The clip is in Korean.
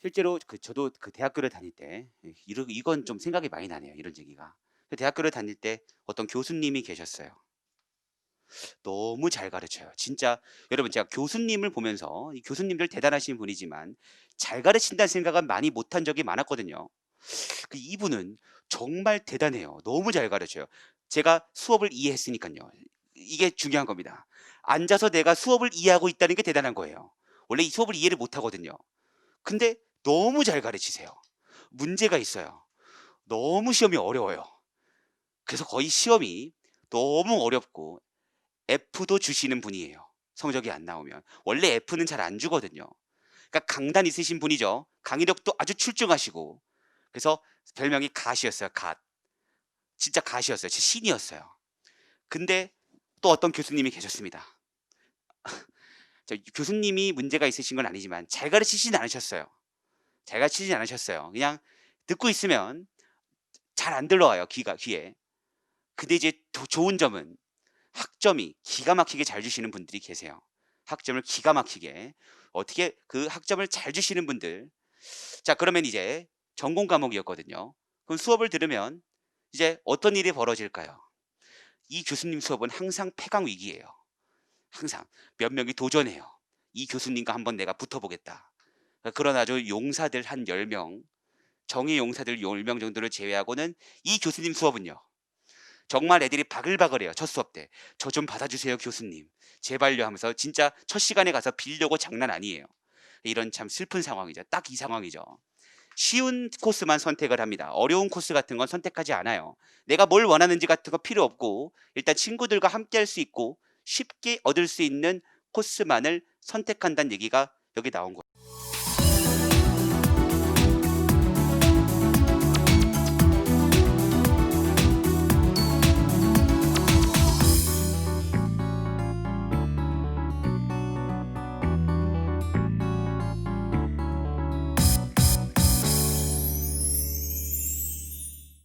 실제로 그 저도 그 대학교를 다닐 때예 이러 이건 좀 생각이 많이 나네요, 이런 얘기가. 그 대학교를 다닐 때 어떤 교수님이 계셨어요. 너무 잘 가르쳐요. 진짜 여러분 제가 교수님을 보면서 이 교수님들 대단하신 분이지만 잘 가르친다는 생각은 많이 못한 적이 많았거든요. 그 이분은 정말 대단해요. 너무 잘 가르쳐요. 제가 수업을 이해했으니깐요. 이게 중요한 겁니다. 앉아서 내가 수업을 이해하고 있다는 게 대단한 거예요. 원래 이 수업을 이해를 못 하거든요. 근데 너무 잘 가르치세요. 문제가 있어요. 너무 시험이 어려워요. 그래서 거의 시험이 너무 어렵고 F도 주시는 분이에요. 성적이 안 나오면. 원래 F는 잘 안 주거든요. 그러니까 강단 있으신 분이죠. 강의력도 아주 출중하시고. 그래서 별명이 갓이었어요. 갓. 진짜 갓이었어요. 제 신이었어요. 근데 또 어떤 교수님이 계셨습니다. 저 교수님이 문제가 있으신 건 아니지만 잘 가르치진 않으셨어요. 잘 가르치진 않으셨어요. 그냥 듣고 있으면 잘 안 들러와요. 귀가 귀에. 근데 이제 더 좋은 점은 학점이 기가 막히게 잘 주시는 분들이 계세요. 학점을 기가 막히게 어떻게 그 학점을 잘 주시는 분들. 자, 그러면 이제 전공 과목이었거든요. 그럼 수업을 들으면 이제 어떤 일이 벌어질까요? 이 교수님 수업은 항상 폐강 위기예요. 항상 몇 명이 도전해요. 이 교수님과 한번 내가 붙어보겠다. 그러나 아주 용사들 한 10명, 정의 용사들 10명 정도를 제외하고는 이 교수님 수업은요. 정말 애들이 바글바글해요. 첫 수업 때. 저 좀 받아주세요, 교수님. 제발요 하면서 진짜 첫 시간에 가서 빌려고 장난 아니에요. 이런 참 슬픈 상황이죠. 딱 이 상황이죠. 쉬운 코스만 선택을 합니다. 어려운 코스 같은 건 선택하지 않아요. 내가 뭘 원하는지 같은 거 필요 없고 일단 친구들과 함께 할 수 있고 쉽게 얻을 수 있는 코스만을 선택한다는 얘기가 여기 나온 거예요.